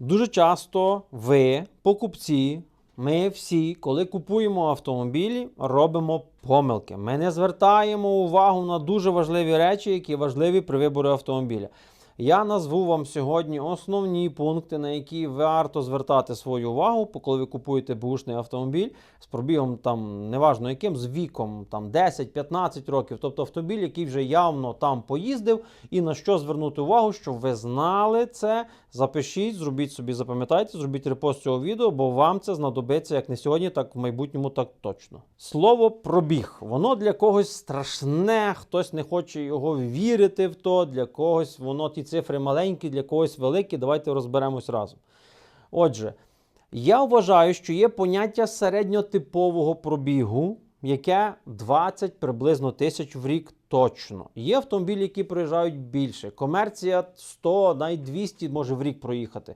Дуже часто ви, покупці, ми всі, коли купуємо автомобілі, робимо помилки. Ми не звертаємо увагу на дуже важливі речі, які важливі при виборі автомобіля. Я назву вам сьогодні основні пункти, на які варто звертати свою увагу, коли ви купуєте бушний автомобіль з пробігом там неважно яким, з віком там 10-15 років, тобто автомобіль, який вже явно там поїздив, і на що звернути увагу, щоб ви знали це. Запишіть, зробіть собі, запам'ятайте, зробіть репост цього відео, бо вам це знадобиться як не сьогодні, так в майбутньому, так точно. Слово пробіг. Воно для когось страшне, хтось не хоче його вірити в то, для когось воно ті цифри маленькі, для когось великі. Давайте розберемось разом. Отже, я вважаю, що є поняття середньотипового пробігу, яке 20 приблизно тисяч в рік точно. Є автомобілі, які проїжджають більше. Комерція 100, навіть 200 може в рік проїхати.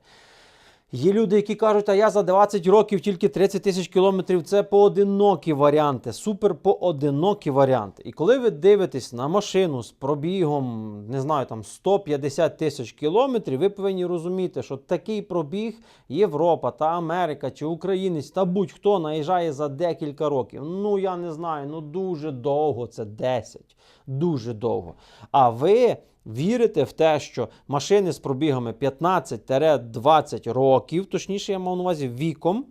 Є люди, які кажуть, а я за 20 років тільки 30 тисяч кілометрів. Це поодинокі варіанти, супер поодинокі варіанти. І коли ви дивитесь на машину з пробігом, не знаю, там 150 тисяч кілометрів, ви повинні розуміти, що такий пробіг Європа та Америка чи українець та будь-хто наїжджає за декілька років. Ну я не знаю, ну дуже довго це 10. Дуже довго. А ви вірите в те, що машини з пробігами 15-20 років, точніше, я мав на увазі віком.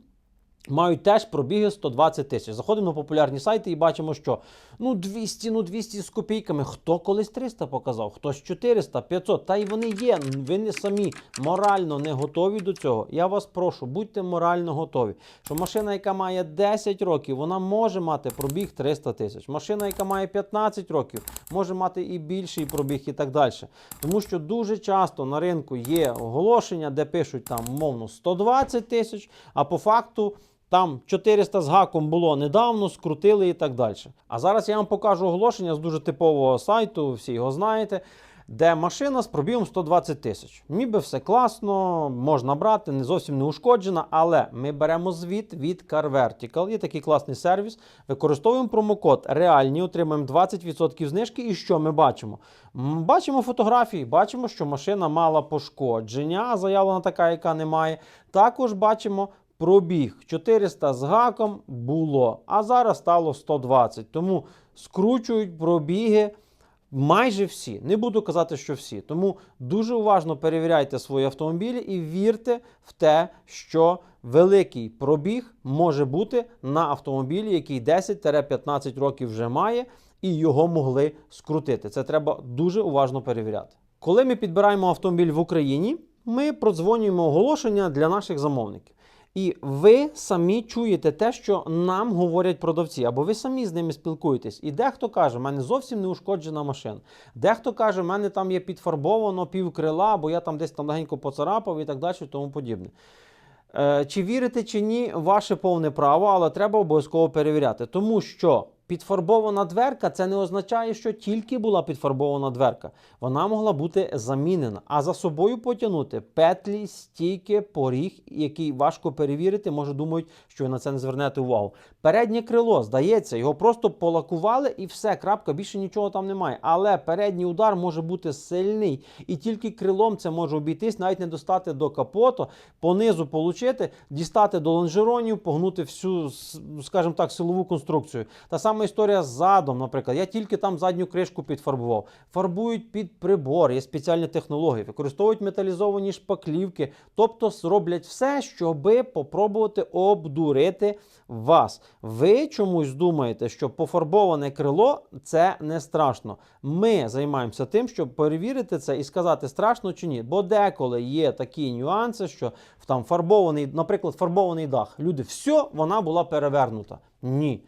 Мають теж пробіги 120 тисяч. Заходимо на популярні сайти і бачимо, що ну 200, ну 200 з копійками. Хто колись 300 показав, хтось 400, 500. Та й вони є. Ви не самі морально не готові до цього. Я вас прошу, будьте морально готові. Що машина, яка має 10 років, вона може мати пробіг 300 тисяч. Машина, яка має 15 років, може мати і більший пробіг, і так далі. Тому що дуже часто на ринку є оголошення, де пишуть там умовно 120 тисяч, а по факту. Там 400 з гаком було недавно, скрутили і так далі. А зараз я вам покажу оголошення з дуже типового сайту, всі його знаєте, де машина з пробігом 120 тисяч. Ніби все класно, можна брати, не зовсім не ушкоджена, але ми беремо звіт від Car Vertical. Є такий класний сервіс. Використовуємо промокод реальні, отримуємо 20% знижки. І що ми бачимо? Бачимо фотографії, бачимо, що машина мала пошкодження, а заявлена така, яка немає. Також бачимо пробіг 400 з гаком було, а зараз стало 120. Тому скручують пробіги майже всі. Не буду казати, що всі. Тому дуже уважно перевіряйте свої автомобілі і вірте в те, що великий пробіг може бути на автомобілі, який 10-15 років вже має, і його могли скрутити. Це треба дуже уважно перевіряти. Коли ми підбираємо автомобіль в Україні, ми продзвонюємо оголошення для наших замовників. І ви самі чуєте те, що нам говорять продавці, або ви самі з ними спілкуєтесь. І дехто каже, в мене зовсім не ушкоджена машина. Дехто каже, в мене там є підфарбовано пів крила, бо я там десь там легенько поцарапав і так далі, і тому подібне. Е, Чи вірите, чи ні, ваше повне право, але треба обов'язково перевіряти. Тому що підфарбована дверка це не означає, що тільки була підфарбована дверка. Вона могла бути замінена, а за собою потягнути петлі, стійки, поріг, який важко перевірити. Може, думають, що ви на це не звернете увагу. Переднє крило, здається, його просто полакували і все, крапка, більше нічого там немає. Але передній удар може бути сильний, і тільки крилом це може обійтись, навіть не достати до капоту, понизу получити, дістати до лонжеронів, погнути всю, скажімо так, силову конструкцію. Та історія з задом, наприклад. Я тільки там задню кришку підфарбував. Фарбують під прибор, є спеціальні технології, використовують металізовані шпаклівки, тобто роблять все, щоби попробувати обдурити вас. Ви чомусь думаєте, що пофарбоване крило це не страшно. Ми займаємося тим, щоб перевірити це і сказати, страшно чи ні. Бо деколи є такі нюанси, що там фарбований, наприклад, фарбований дах. Люди, все, вона була перевернута. Ні.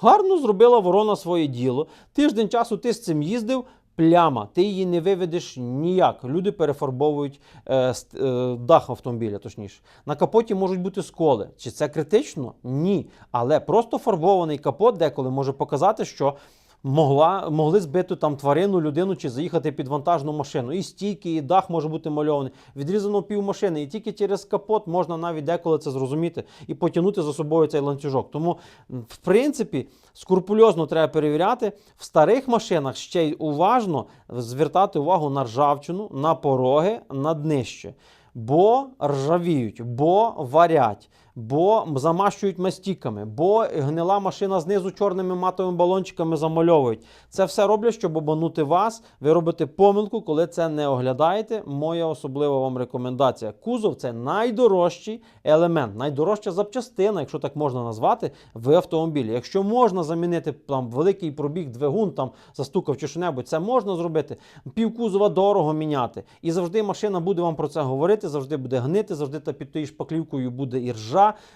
Гарно зробила ворона своє діло. Тиждень часу ти з цим їздив. Пляма, ти її не виведеш ніяк. Люди перефарбовують е, е, дах автомобіля, точніше. На капоті можуть бути сколи. Чи це критично? Ні. Але просто фарбований капот деколи може показати, що могла, могли збити там тварину, людину чи заїхати під вантажну машину. І стійки, і дах може бути мальований. Відрізано пів машини. І тільки через капот можна навіть деколи це зрозуміти і потягнути за собою цей ланцюжок. Тому, в принципі, скрупульозно треба перевіряти. В старих машинах ще й уважно звертати увагу на ржавчину, на пороги, на днище. бо ржавіють, бо варять, бо замащують мастіками, бо гнила машина знизу чорними матовими балончиками замальовують. Це все роблять, щоб обманути вас. Ви робите помилку, коли це не оглядаєте. Моя особлива вам рекомендація. Кузов це найдорожчий елемент, найдорожча запчастина, якщо так можна назвати, в автомобілі. Якщо можна замінити там великий пробіг, двигун там застукав чи що-небудь, це можна зробити. Півкузова дорого міняти. І завжди машина буде вам про це говорити, завжди буде гнити, завжди та під тією шпаклівкою буде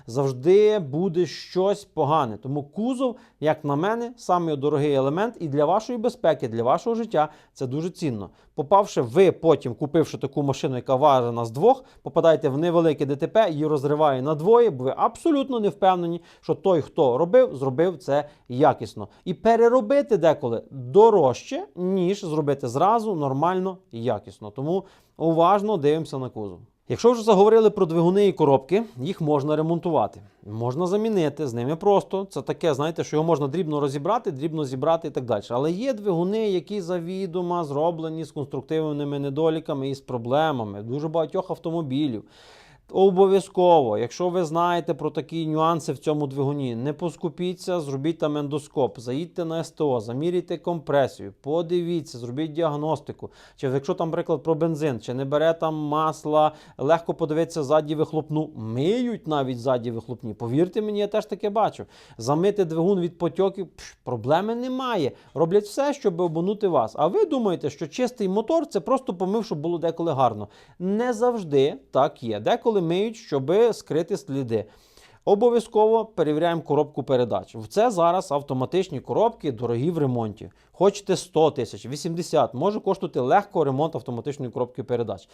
завжди буде щось погане. Тому кузов, як на мене, самий дорогий елемент і для вашої безпеки, для вашого життя це дуже цінно. Попавши ви потім, купивши таку машину, яка важена з двох, попадаєте в невелике ДТП, її розриває на двоє, бо ви абсолютно не впевнені, що той, хто робив, зробив це якісно. І переробити деколи дорожче, ніж зробити зразу нормально і якісно. Тому уважно дивимося на кузов. Якщо вже заговорили про двигуни і коробки, їх можна ремонтувати, можна замінити, з ними просто. Це таке, знаєте, що його можна дрібно розібрати, дрібно зібрати і так далі. Але є двигуни, які завідомо зроблені з конструктивними недоліками і з проблемами дуже багатьох автомобілів. Обов'язково, якщо ви знаєте про такі нюанси в цьому двигуні, не поскупіться, зробіть там ендоскоп, заїдьте на СТО, заміряйте компресію, подивіться, зробіть діагностику. Чи якщо там приклад про бензин, чи не бере там масла, легко подивитися ззаді вихлопну, миють навіть ззаді вихлопні. Повірте мені, я теж таке бачу. Замити двигун від потьоків пш, проблеми немає. Роблять все, щоб обманути вас. А ви думаєте, що чистий мотор це просто помив, щоб було деколи гарно. Не завжди так є. Деколи миють, щоб скрити сліди. Обов'язково перевіряємо коробку передач. В Це зараз автоматичні коробки, дорогі в ремонті. Хочете 100 тисяч, 80, може коштувати легко ремонт автоматичної коробки передач.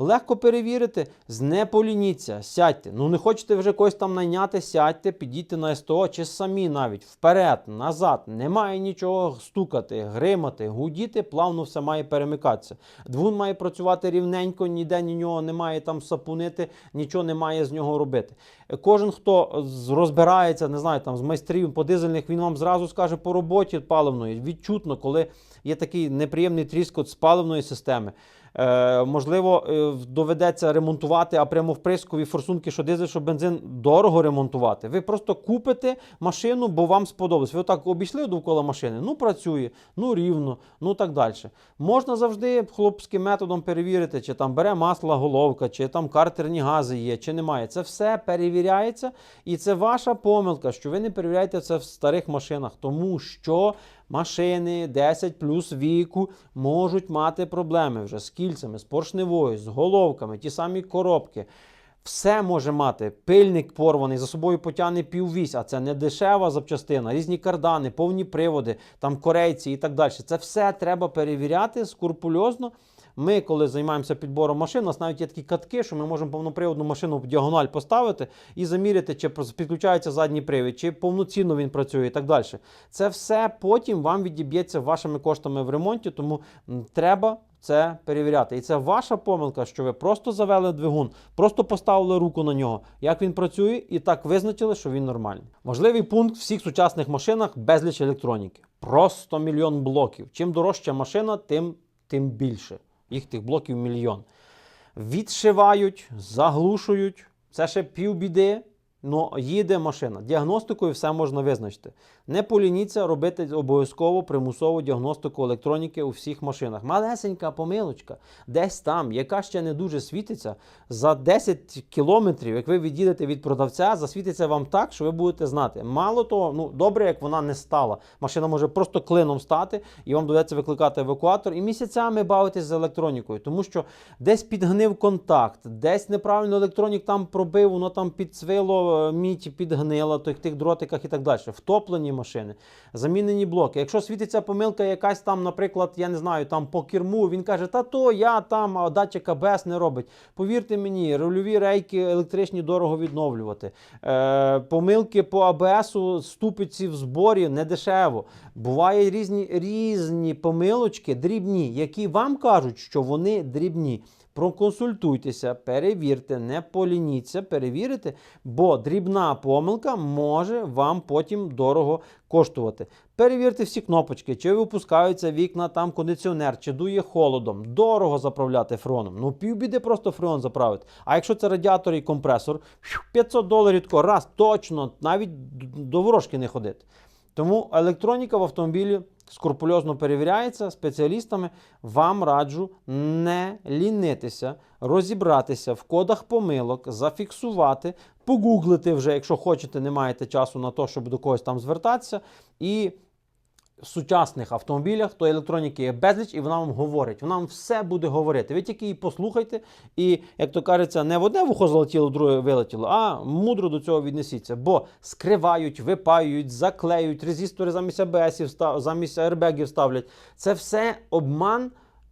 Легко перевірити, не полініться, сядьте. Ну не хочете вже когось там найняти, сядьте, підійте на СТО чи самі навіть вперед, назад. Немає нічого стукати, гримати, гудіти, плавно все має перемикатися. Двигун має працювати рівненько, ніде ні нього немає там сапунити, нічого не має з нього робити. Кожен, хто розбирається, не знаю, там з майстрів по дизельних, він вам зразу скаже по роботі паливної. Відчутно, коли є такий неприємний тріскот з паливної системи. Е, можливо, е, доведеться ремонтувати, а прямо в прискові форсунки, що дизель, що бензин, дорого ремонтувати. Ви просто купите машину, бо вам сподобалось. Ви отак обійшли довкола машини, ну працює, ну рівно, ну так далі. Можна завжди хлопським методом перевірити, чи там бере масло головка, чи там картерні гази є, чи немає. Це все перевіряється, і це ваша помилка, що ви не перевіряєте це в старих машинах, тому що машини 10 плюс віку можуть мати проблеми вже з кільцями, з поршневою, з головками, ті самі коробки. Все може мати. Пильник порваний, за собою потягне піввісь, а це не дешева запчастина, різні кардани, повні приводи, там корейці і так далі. Це все треба перевіряти скрупульозно. Ми, коли займаємося підбором машин, у нас навіть є такі катки, що ми можемо повноприводну машину в діагональ поставити і заміряти, чи підключається задній привід, чи повноцінно він працює і так далі. Це все потім вам відіб'ється вашими коштами в ремонті, тому треба це перевіряти. І це ваша помилка, що ви просто завели двигун, просто поставили руку на нього, як він працює, і так визначили, що він нормальний. Важливий пункт в всіх сучасних машинах безліч електроніки. Просто мільйон блоків. Чим дорожча машина, тим, тим більше. Їх тих блоків мільйон. Відшивають, заглушують. Це ще півбіди. Ну, їде машина. Діагностикою все можна визначити. Не полініться робити обов'язково примусову діагностику електроніки у всіх машинах. Малесенька помилочка, десь там, яка ще не дуже світиться, за 10 кілометрів, як ви від'їдете від продавця, засвітиться вам так, що ви будете знати. Мало того, ну добре, як вона не стала. Машина може просто клином стати, і вам доведеться викликати евакуатор і місяцями бавитись з електронікою, тому що десь підгнив контакт, десь неправильно електронік там пробив, воно там підцвило, е, мідь підгнила в тих, дротиках і так далі. Втоплені машини, замінені блоки. Якщо світиться помилка якась там, наприклад, я не знаю, там по керму, він каже, та то я там, а датчик АБС не робить. Повірте мені, рульові рейки електричні дорого відновлювати. Е, помилки по АБСу, ступиці в зборі не дешево. Бувають різні, різні помилочки, дрібні, які вам кажуть, що вони дрібні. Проконсультуйтеся, перевірте, не полініться, перевірити, бо дрібна помилка може вам потім дорого коштувати. Перевірте всі кнопочки, чи випускаються вікна, там кондиціонер, чи дує холодом. Дорого заправляти фреоном. Ну, півбіди просто фреон заправити. А якщо це радіатор і компресор, 500 доларів тако, раз, точно, навіть до ворожки не ходити. Тому електроніка в автомобілі скрупульозно перевіряється спеціалістами. Вам раджу не лінитися, розібратися в кодах помилок, зафіксувати, погуглити вже, якщо хочете, не маєте часу на те, щоб до когось там звертатися. І сучасних автомобілях то електроніки є безліч, і вона вам говорить. Вона вам все буде говорити. Ви тільки її послухайте, і, як то кажеться, не в одне вухо залетіло, друге вилетіло, а мудро до цього віднесіться. Бо скривають, випаюють, заклеють, резистори замість АБСів, замість аербегів ставлять. Це все обман,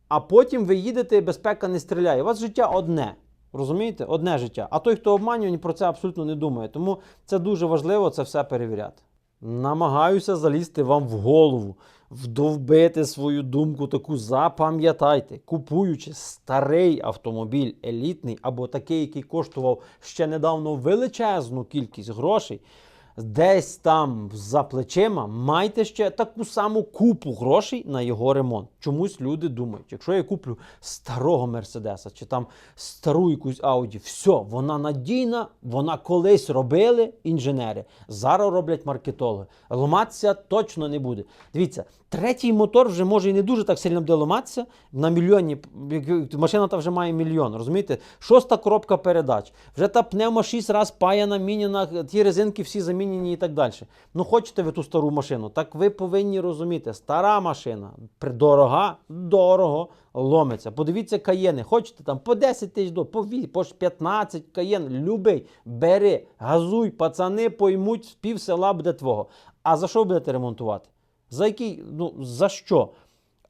а потім ви їдете і безпека не стріляє. У вас життя одне. Розумієте? Одне життя. А той, хто обманює, про це абсолютно не думає. Тому це дуже важливо це все перевіряти. Намагаюся залізти вам в голову, вдовбити свою думку таку. Запам'ятайте, купуючи старий автомобіль елітний або такий, який коштував ще недавно величезну кількість грошей. Десь там за плечима майте ще таку саму купу грошей на його ремонт. Чомусь люди думають, якщо я куплю старого Мерседеса чи там стару якусь Ауді, все, вона надійна, вона колись робили інженери, зараз роблять маркетологи. Ламатися точно не буде. Дивіться, третій мотор вже може і не дуже так сильно буде ламатися на мільйоні. Машина та вже має мільйон, розумієте? Шоста коробка передач. Вже та пневма 6 раз паяна, міняна, ті резинки всі замінені і так далі. Ну, хочете ви ту стару машину, так ви повинні розуміти, стара машина, дорога, дорого ломиться. Подивіться каєни, хочете там по 10 тисяч до, по, ві- по 15 каєн, любий, бери, газуй, пацани поймуть, пів села буде твого. А за що будете ремонтувати? За який, ну, за що?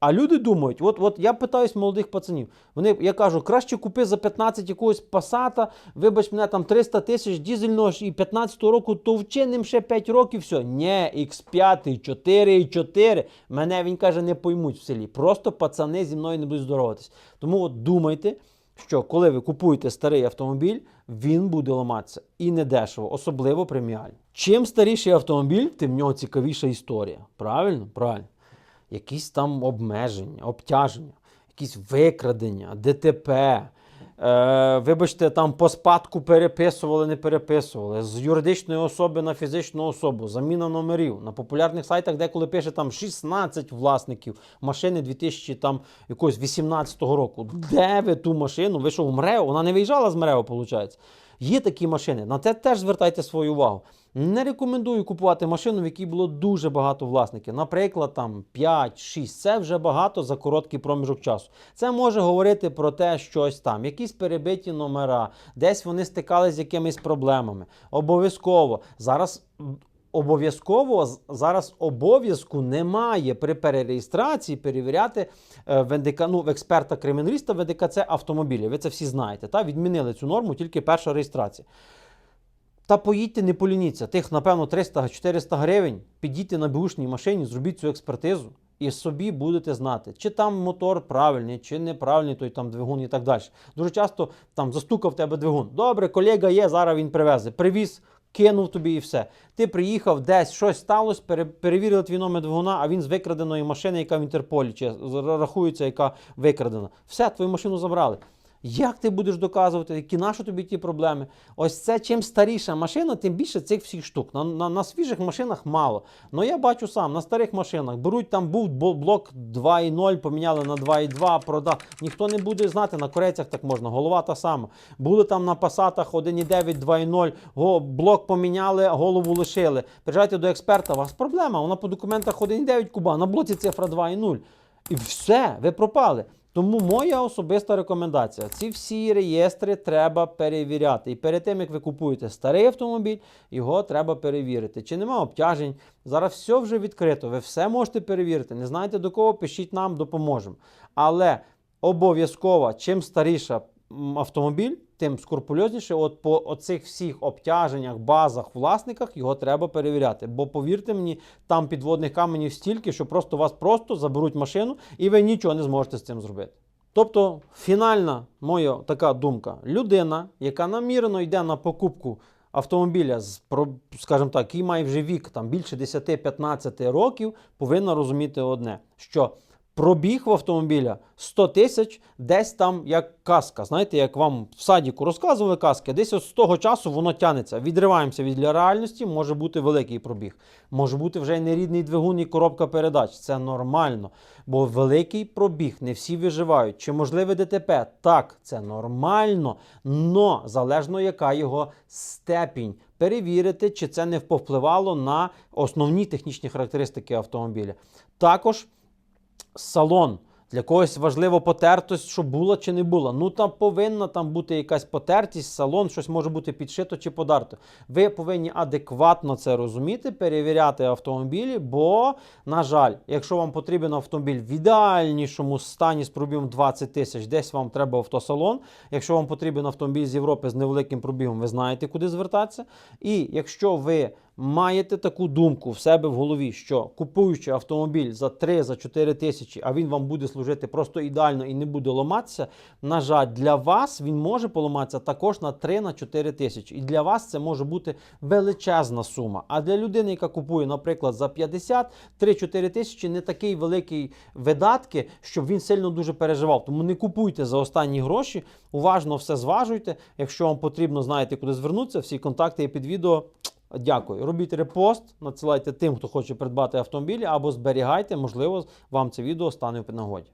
А люди думають, от, от я питаюсь молодих пацанів. Вони, я кажу, краще купи за 15 якогось пасата, вибач мене там 300 тисяч дізельного і 15 року, то вчиним ще 5 років, все. Ні, X5, 4 4. Мене він каже, не поймуть в селі. Просто пацани зі мною не будуть здороватись. Тому от думайте, що коли ви купуєте старий автомобіль, він буде ламатися і не дешево, особливо преміальний. Чим старіший автомобіль, тим в нього цікавіша історія. Правильно? Правильно якісь там обмеження, обтяження, якісь викрадення, ДТП. Е, вибачте, там по спадку переписували, не переписували. З юридичної особи на фізичну особу, заміна номерів. На популярних сайтах деколи пише там 16 власників машини 2000 там якогось 18 року. Де ви ту машину? Ви що, в МРЕО? Вона не виїжджала з МРЕО, виходить. Є такі машини. На це теж звертайте свою увагу. Не рекомендую купувати машину, в якій було дуже багато власників. Наприклад, там 5-6. Це вже багато за короткий проміжок часу. Це може говорити про те, щось там, якісь перебиті номера, десь вони стикалися з якимись проблемами. Обов'язково зараз. Обов'язково зараз обов'язку немає при перереєстрації перевіряти е, в ну, в експерта криміналіста в НДКЦ автомобілі. Ви це всі знаєте. Та? Відмінили цю норму тільки перша реєстрація. Та поїдьте, не полініться. Тих, напевно, 300-400 гривень. Підійте на бушній машині, зробіть цю експертизу і собі будете знати, чи там мотор правильний, чи неправильний той там двигун і так далі. Дуже часто там застукав тебе двигун. Добре, колега є, зараз він привезе. Привіз, кинув тобі і все. Ти приїхав, десь щось сталося, перевірили твій номер двигуна, а він з викраденої машини, яка в Інтерполі, чи рахується, яка викрадена. Все, твою машину забрали. Як ти будеш доказувати, які наші тобі ті проблеми? Ось це чим старіша машина, тим більше цих всіх штук. На, на, на свіжих машинах мало. Ну я бачу сам, на старих машинах беруть там був блок 2.0, поміняли на 2.2, продав. Ніхто не буде знати, на корейцях так можна, голова та сама. Були там на пасатах 1.9, 2.0, го- блок поміняли, голову лишили. Приїжджайте до експерта, у вас проблема. Вона по документах 1.9 куба, на блоці цифра 2.0. І все, ви пропали. Тому моя особиста рекомендація: ці всі реєстри треба перевіряти. І перед тим, як ви купуєте старий автомобіль, його треба перевірити. Чи нема обтяжень? Зараз все вже відкрито, ви все можете перевірити. Не знаєте до кого, пишіть нам, допоможемо. Але обов'язково, чим старіша автомобіль, тим скрупульозніше. От по оцих всіх обтяженнях, базах, власниках його треба перевіряти. Бо повірте мені, там підводних каменів стільки, що просто вас просто заберуть машину, і ви нічого не зможете з цим зробити. Тобто, фінальна моя така думка: людина, яка намірено йде на покупку автомобіля, з, скажімо так, який має вже вік там, більше 10-15 років, повинна розуміти одне: що пробіг в автомобіля 100 тисяч, десь там як казка. Знаєте, як вам в садіку розказували казки, десь от з того часу воно тянеться. Відриваємося від реальності, може бути великий пробіг. Може бути вже й нерідний двигун і коробка передач. Це нормально. Бо великий пробіг, не всі виживають. Чи можливе ДТП? Так, це нормально, но залежно яка його степінь. Перевірити, чи це не повпливало на основні технічні характеристики автомобіля. Також салон. Для когось важливо потертость, що була чи не була. Ну там повинна там бути якась потертість, салон, щось може бути підшито чи подарто. Ви повинні адекватно це розуміти, перевіряти автомобілі, бо, на жаль, якщо вам потрібен автомобіль в ідеальнішому стані з пробігом 20 тисяч, десь вам треба автосалон. Якщо вам потрібен автомобіль з Європи з невеликим пробігом, ви знаєте, куди звертатися. І якщо ви маєте таку думку в себе в голові, що купуючи автомобіль за 3-4 тисячі, а він вам буде служити просто ідеально і не буде ламатися, на жаль, для вас він може поламатися також на 3-4 тисячі. І для вас це може бути величезна сума. А для людини, яка купує, наприклад, за 50, 3-4 тисячі, не такий великий видатки, щоб він сильно дуже переживав. Тому не купуйте за останні гроші, уважно все зважуйте. Якщо вам потрібно, знаєте, куди звернутися, всі контакти є під відео. Дякую. Робіть репост, надсилайте тим, хто хоче придбати автомобілі, або зберігайте, можливо, вам це відео стане в нагоді.